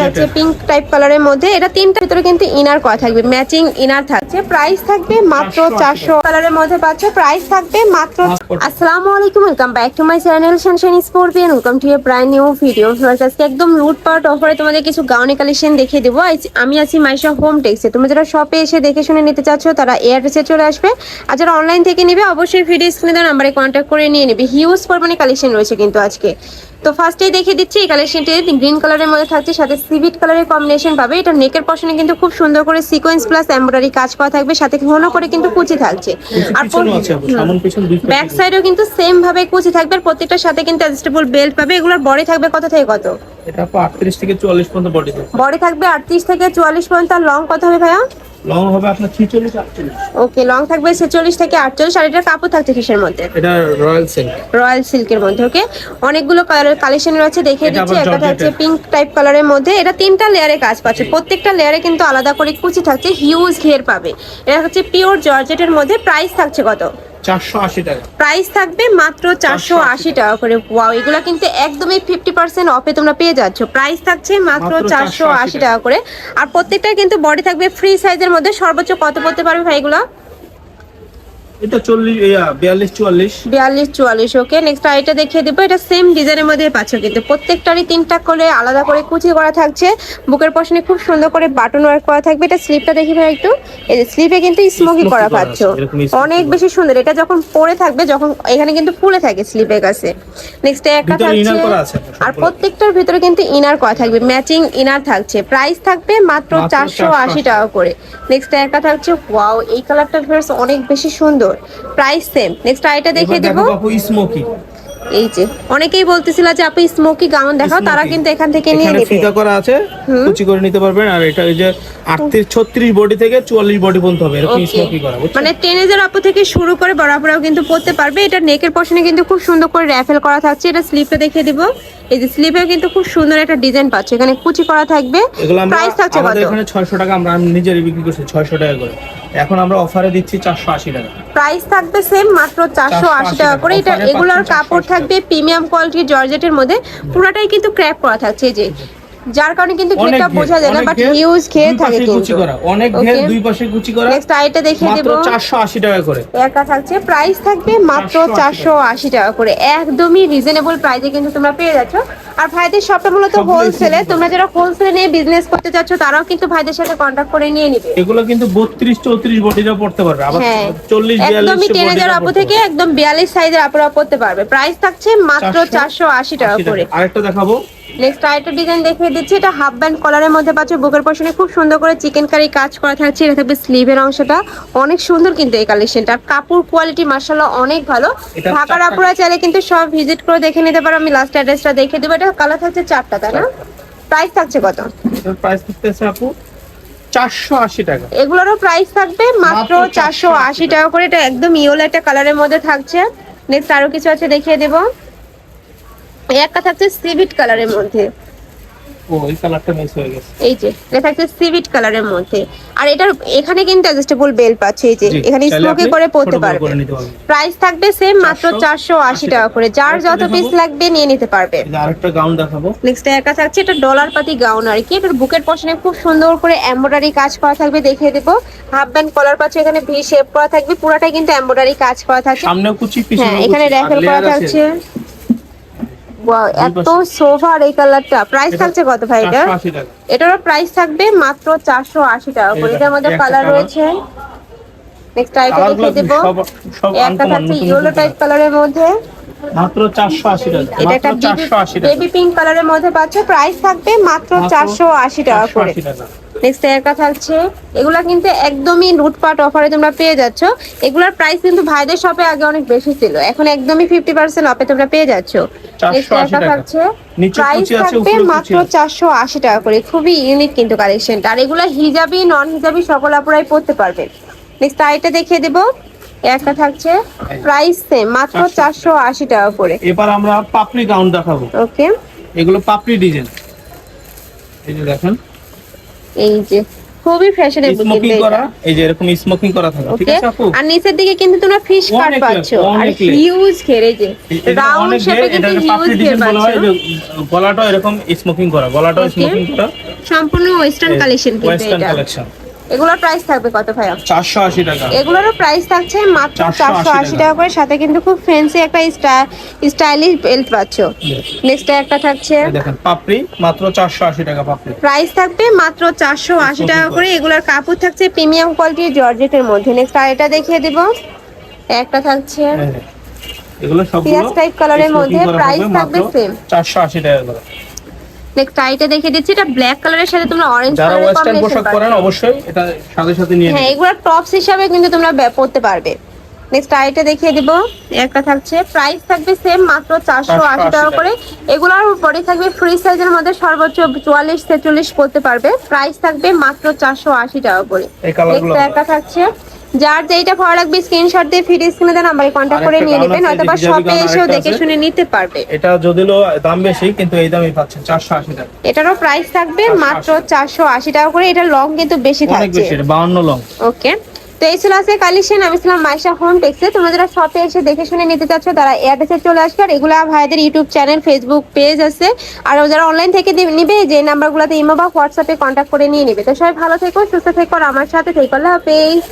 থাকছে pink type কালারের মধ্যে। এটা তিনটার ভিতরে কিন্তু ইনার করা থাকবে। ম্যাচিং ইনার থাকছে। প্রাইস থাকবে মাত্র 480 চারশো কালারের মধ্যে পাচ্ছে। প্রাইস থাকবে মাত্র আসসালামু আলাইকুম। Welcome back to my channel sunshine sportian welcome to a brand new video আজকে একদম লুট পার্ট অফারে তোমাদের কিছু গাউনি কালেকশন দেখিয়ে দেবো। আমি আছি মাইশা হোম টেক্সে তোমরা যারা শপে এসে দেখে শুনে নিতে চাচ্ছ তারা এয়ারটেসে চলে আসবে। আর যারা অনলাইন থেকে নেবে অবশ্যই ভিডিও স্ক্রিনে দেওয়া নাম্বারে কন্ট্যাক্ট করে নিয়ে নেবে। হিউজ পরিমাণে কালেকশন রয়েছে কিন্তু আজকে। তো ফার্স্টেই দেখিয়ে দিচ্ছি এই কালেকশনটি গ্রিন কালারের মধ্যে থাকছে সাথে সিভিট কালারের কম্বিনেশন পাবে। এটা নেকের পশনে কিন্তু খুব সুন্দর করে সিকোয়েন্স প্লাস এমব্রয়ডারি কাজ করা থাকবে সাথে ঘন করে কিন্তু কুচি থাকছে। আর ব্যাক সাইডেও কিন্তু সেম ভাবে কুচি থাকবে আর প্রত্যেকটার সাথে কিন্তু অ্যাডজাস্টেবল বেল্ট পাবে। এগুলোর বডি থাকবে কত থেকে কত? এটা আপু 38 থেকে 44 পর্যন্ত বডি থাকে বডি থাকবে আটত্রিশ থেকে চুয়াল্লিশ পর্যন্ত আর লং কত হবে ভাইয়া? লং হবে আপনার 46 48 ওকে লং থাকবে ছেচল্লিশ থেকে আটচল্লিশ আর এটা কাপড় থাকছে কিসের মধ্যে? এটা রয়্যাল সিল্ক রয়্যাল সিল্কের মধ্যে ওকে? অনেকগুলো কালার কালেকশন রয়েছে দেখিয়ে দিচ্ছি একটা থাকছে পিঙ্ক টাইপ কালারের মধ্যে। এটা তিনটা লেয়ারে কাজ পাচ্ছে। প্রত্যেকটা লেয়ারে কিন্তু আলাদা করে কুচি থাকছে হিউজ ঘের পাবে। এটা হচ্ছে পিওর জর্জেটের মধ্যে প্রাইস থাকছে কত? 480 টাকা। প্রাইস থাকবে মাত্র চারশো আশি টাকা করে। ওয়াও এগুলো কিন্তু একদমই ফিফটি পার্সেন্ট অফে তোমরা পেয়ে যাচ্ছ। প্রাইস থাকছে মাত্র মাত্র চারশো আশি 480 টাকা করে। আর প্রত্যেকটা কিন্তু বডি থাকবে ফ্রি সাইজের মধ্যে। সর্বোচ্চ কত পড়তে পারবে ভাই এগুলো? এটা 40 ইয়া 42 44 বিয়াল্লিশ চুয়াল্লিশ ওকে নেক্সট আইটা দেখিয়ে দেবো। এটা সেম ডিজাইনের মধ্যে পাচ্ছ কিন্তু। প্রত্যেকটারই তিনটা করে আলাদা করে কুচি করা থাকছে। বুকের পশনে খুব সুন্দর করে বাটন ওয়ার্ক করা থাকবে। এটা স্লিপটা দেখি ভাই একটু। এই যে স্লিপে কিন্তু স্মোকি করা পাচ্ছ। অনেক বেশি সুন্দর। এটা যখন পরে থাকবে যখন এখানে কিন্তু ফুলে থাকে স্লিপের কাছে। নেক্সট একটা থাকছে আর প্রত্যেকটার ভিতরে কিন্তু ইনার করা থাকবে। ম্যাচিং ইনার থাকছে। প্রাইস থাকবে মাত্র মাত্র চারশো আশি 480 টাকা করে। নেক্সট একটা থাকছে ওয়াও এই কালারটা ফেরস অনেক বেশি সুন্দর। প্রাইস সেম নেক্সট আইটা দেখিয়ে দেবো। স্মোকি এই যে অনেকেই বলতেছিল যে আপনি স্মোকি গাউন দেখাও তারা কিন্তু এখান থেকে নিয়ে নেবে। ফিতা করা আছে কুচি করে নিতে পারবেন আর এটা ওই যে 38 36 বডি থেকে 44 বডি পর্যন্ত হবে এরকম স্মোকি করা মানে টেনেজের আপু থেকে শুরু করে কিন্তু পড়তে পারবে। এটা নেকের পশনে কিন্তু খুব সুন্দর করে র্যাফেল করা থাকছে। এটা স্লিপে দেখিয়ে দিব। এই যে স্লিপেও কিন্তু খুব সুন্দর একটা ডিজাইন পাচ্ছে। এখানে কুচি করা থাকবে। প্রাইস থাকছে কত? এখানে 600 টাকা আমরা নিজেরই বিক্রি করছি 600 টাকা করে। এখন আমরা অফারে দিচ্ছি 480 টাকা। প্রাইস থাকবে সেম মাত্র চারশো আশি 480 টাকা করে। এটা এগুলোর কাপড় 480 থাকবে প্রিমিয়াম কোয়ালিটির জর্জেটের মধ্যে পুরোটাই কিন্তু ক্র্যাপ করা থাকছে যে। যার কারণে কিন্তু ঘেরটা বোঝা যায় না বাট হিউজ ঘের থাকে পাশে কুচি করা অনেক ঘের দুই পাশে কুচি করা নেক্সট আইটা দেখিয়ে দেব। মাত্র 480 টাকা করে। একা থাকছে প্রাইস থাকবে মাত্র 480 টাকা। করে। একদমই রিজনেবল প্রাইসে কিন্তু তোমরা পেয়ে যাচ্ছ। আর ভাইদের শপটা মূলত হোলসেলে তোমরা যারা হোলসেলে নিয়ে বিজনেস করতে চাচ্ছ তারাও কিন্তু ভাইদের সাথে কন্ট্যাক্ট করে নিয়ে নিবে। এগুলো কিন্তু 32 34 বডিটা পড়তে পারবে। আবার হ্যাঁ। 40 একদমই 42 টেনেজার আপু থেকে একদম বিয়াল্লিশ সাইজের আপুরা পড়তে পারবে। প্রাইস থাকছে মাত্র চারশো আশি টাকা করে। আরেকটা দেখাবো। নেক্সট আরেকটা ডিজাইন দেখিয়ে দিচ্ছি। এটা হাফ ব্যান্ড কলারের মধ্যে পাচ্ছ। বুকের পশনে খুব সুন্দর করে চিকেন কারি কাজ করা থাকছে। এটা থাকবে স্লিভের অংশটা। অনেক সুন্দর কিন্তু এই কালেকশনটা কাপড় কোয়ালিটি মার্শাল্লাহ অনেক ভালো। ঢাকার আপুরা চাইলে কিন্তু সব ভিজিট করে দেখে নিতে পারো। আমি লাস্ট অ্যাড্রেসটা দেখে দেবো। এটা কালার থাকছে চারটা তাই না? প্রাইস থাকছে কত? প্রাইস থাকতেছে আপু 480 টাকা। এগুলোরও প্রাইস থাকবে। মাত্র মাত্র চারশো আশি টাকা। করে। এটা একদম ইয়েলো একটা কালারের মধ্যে থাকছে। নেক্সট আরও কিছু আছে দেখিয়ে দেবো। এই একটা থাকছে সিভিট কালারের মধ্যে। ও এই কালারটা মিস হয়ে গেছে। এই যে এটা থাকছে সিভিট কালারের মধ্যে। আর এটার এখানে কিন্তু অ্যাডজাস্টেবল বেল পাচ্ছে এই যে এখানে করে পড়তে পারবে। প্রাইস থাকবে সেম মাত্র চারশো আশি 480 টাকা করে। যার যত পিস লাগবে নিয়ে নিতে পারবে। এই যে আরেকটা গাউন দেখাবো। নেক্সট একা থাকছে এটা ডলার পাতি গাউন আর কি। এটার বুকের পশনে খুব সুন্দর করে এমব্রয়ডারি কাজ করা থাকবে দেখিয়ে দেবো। হাফ ব্যান্ড কলার পাচ্ছে এখানে ভি শেপ করা থাকবে। পুরাটাই কিন্তু এমব্রয়ডারি কাজ করা থাকছে। সামনেও কুচি পিছনে হ্যাঁ এখানে র্যাফেল করা থাকছে। Wow, এত সোফার এই কালারটা প্রাইস থাকছে কত ভাই এটা? এটারও প্রাইস থাকবে মাত্র চারশো আশি টাকা। করে এটার মধ্যে কালার রয়েছে। নেক্সট আইটা দেখিয়ে দেবো। একটা থাকছে ইয়েলো টাইপ কালারের মধ্যে। মাত্র 480 টাকা। এটা একটা মাত্র 480 টাকা। বেবি পিঙ্ক কালারের মধ্যে পাচ্ছ। প্রাইস থাকবে মাত্র মাত্র চারশো আশি টাকা করে। 480 টাকা নেক্সট একটা থাকছে এগুলা কিন্তু একদমই লুটপাট অফারে তোমরা পেয়ে যাচ্ছ। এগুলার প্রাইস কিন্তু ভাইদের শপে আগে অনেক বেশি ছিল। এখন একদমই ফিফটি পার্সেন্ট অফে তোমরা পেয়ে যাচ্ছ। নেক্সট 480 একটা টাকা। থাকছে প্রাইস থাকবে মাত্র চারশো আশি টাকা করে। খুবই ইউনিক কিন্তু কালেকশনটা আর এগুলো হিজাবি নন হিজাবি সকল আপুরাই পড়তে পারবে। নেক্সট আইটা দেখিয়ে দেবো। একটা থাকছে প্রাইস সেম মাত্র চারশো আশি টাকা। করে। এবার আমরা পাপড়ি গাউন দেখাবো। ওকে এগুলো পাপড়ি ডিজাইন এই যে দেখেন। এই যে খুবই ফ্যাশনেবল স্মোকিং করা এই যে এরকম স্মোকিং করা থাকে ঠিক আছে আপু? আর নিচের দিকে কিন্তু তোমরা ফিশ কাট পাচ্ছো। আর হিউজ ঘেরে যে রাউন্ড শেপে কিন্তু হিউজ পাপড়ি ঘের পাচ্ছ। গলাটা এরকম স্মোকিং করা গলাটা স্মোকিং করা। সম্পূর্ণ ওয়েস্টার্ন কালেকশন কিন্তু ওয়েস্টার্ন এটা। কালেকশন এগুলোর প্রাইস থাকবে কত ভাইয়া চারশো আশি টাকা। এগুলোরও প্রাইস থাকছে মাত্র 480 চারশো আশি টাকা। করে সাথে কিন্তু খুব ফ্যান্সি একটা স্টাইলিশ বেল্ট পাচ্ছ। নেক্সট একটা থাকছে। দেখেন পাপড়ি মাত্র চারশো আশি টাকা পাপড়ি। প্রাইস থাকবে মাত্র চারশো আশি টাকা করে। এগুলোর কাপড় থাকছে প্রিমিয়াম কোয়ালিটির জর্জেটের মধ্যে। নেক্সট আর এটা দেখিয়ে দিব। একটা থাকছে এগুলো সবগুলো পিঁয়াজ colour এর মধ্যে হবে? থাকবে same। 480 টাকা করে। নেক্সট আইটা দেখিয়ে দিচ্ছি এটা ব্ল্যাক কালারের সাথে তোমরা অরেঞ্জ যারা ওয়েস্টার্ন পোশাক পরেন অবশ্যই এটা সাথে সাথে নিয়ে হ্যাঁ এগুলো টপস হিসাবে কিন্তু তোমরা পরতে পারবে। নেক্সট আইটা দেখিয়ে দিব একটা থাকছে প্রাইস থাকবে সেম মাত্র চারশো আশি 480 টাকা করে। এগুলোর উপরে থাকবে ফ্রি সাইজের মধ্যে সর্বোচ্চ চুয়াল্লিশ ছেচল্লিশ করতে পারবে। প্রাইস থাকবে মাত্র চারশো আশি টাকা করে। নেক্সট একটা থাকছে যার যেইটা ভালো লাগবে স্ক্রিনশট দিয়ে ফিড স্ক্রিনে দেওয়া নাম্বারে কন্ট্যাক্ট করে নিয়ে নেবেন অথবা শপে এসেও দেখে শুনে নিতে পারবে। এটা যদিও দাম বেশি কিন্তু এই দামই পাচ্ছেন 480 টাকা। এটারও প্রাইস থাকবে মাত্র চারশো আশি টাকা করে এটা লং কিন্তু বেশি অনেক বেশি 52 লং ওকে তো এই ছিল আজকে কালেকশন আমি ছিলাম মাইশা হোম টেক্সে। তোমরা যারা শপে এসে দেখে শুনে নিতে চাচ্ছ তারা অ্যাড্রেসে চলে আসবে। আর এগুলো ভাইদের ইউটিউব চ্যানেল ফেসবুক পেজ আছে। আর যারা অনলাইন থেকে নিবে যে নাম্বারগুলোতে ইমো বা হোয়াটসঅ্যাপে কন্ট্যাক্ট করে নিয়ে নেবে। তো সবাই ভালো থেকো সুস্থ থেকো আর আমার সাথে থেকো। আল্লাহ হাফেজ।